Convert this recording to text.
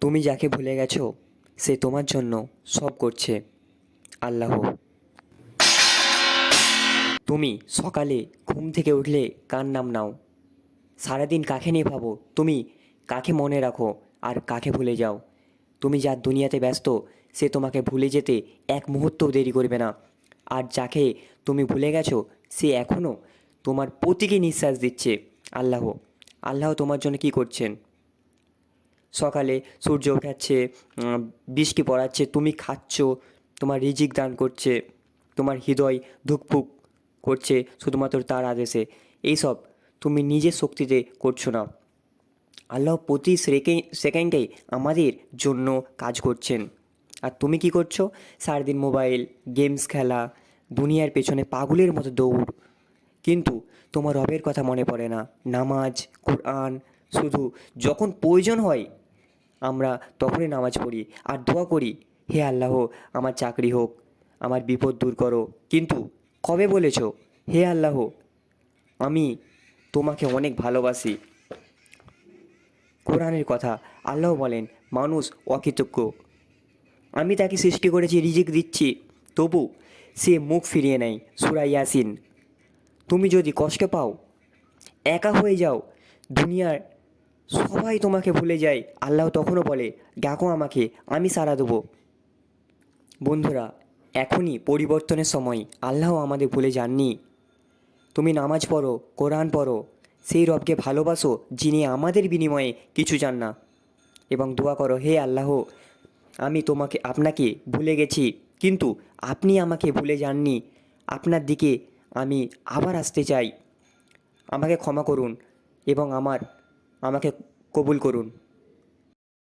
তুমি যাকে ভুলে গেছো, সে তোমার জন্য সব করছে। আল্লাহ। তুমি সকালে ঘুম থেকে উঠলে কার নাম নাও? সারাদিন কাকে নিয়ে ভাবো? তুমি কাকে মনে রাখো আর কাকে ভুলে যাও? তুমি যার দুনিয়াতে ব্যস্ত, সে তোমাকে ভুলে যেতে এক মুহূর্তও দেরি করবে না। আর যাকে তুমি ভুলে গেছো, সে এখনও তোমার প্রতীকী নিঃশ্বাস দিচ্ছে। আল্লাহ। আল্লাহ তোমার জন্য কি করছেন? সকালে সূর্য ওঠাচ্ছে উম, বৃষ্টি পড়াচ্ছে তুমি খাচ্ছ তোমার রিজিক দান করছে তোমার হৃদয় ধুকপুক করছে শুধুমাত্র তার আদেশে। এইসব তুমি নিজের শক্তিতে করছ না। আল্লাহ প্রতি সেকেন্ড সেকেন্ডেই আমাদের জন্য কাজ করছেন। আর তুমি কি করছ? সারাদিন মোবাইল গেমস খেলা দুনিয়ার পেছনে পাগলের মতো দৌড়। কিন্তু তোমার রবের কথা মনে পড়ে না। নামাজ কোরআন শুধু যখন প্রয়োজন হয় আমরা তখনই নামাজ পড়ি আর দোয়া করি, হে আল্লাহ, আমার চাকরি হোক, আমার বিপদ দূর করো। কিন্তু কবে বলেছ, হে আল্লাহ, আমি তোমাকে অনেক ভালোবাসি? কোরআনের কথা আল্লাহ বলেন, মানুষ অকৃতজ্ঞ। আমি তাকে সৃষ্টি করেছি, রিজিক দিচ্ছি, তবু সে মুখ ফিরিয়ে নেয়। সুরা ইয়াসিন। তুমি যদি কষ্ট পাও, একা হয়ে যাও, দুনিয়ার সবাই তোমাকে ভুলে যায়। আল্লাহ তখনও বলে, ডাকো আমাকে, আমি সারা দেবো। বন্ধুরা, এখনই পরিবর্তনের সময়। আল্লাহ আমাদের ভুলে যাননি। তুমি নামাজ পড়ো, কোরআন পড়ো, সেই রবকে ভালোবাসো যিনি আমাদের বিনিময়ে কিছু চান না। এবং দোয়া করো, হে আল্লাহ, আমি তোমাকে, আপনাকে ভুলে গেছি, কিন্তু আপনি আমাকে ভুলে যাননি। আপনার দিকে আমি আবার আসতে চাই। আমাকে ক্ষমা করুন এবং আমার আমাকে কবুল করুন।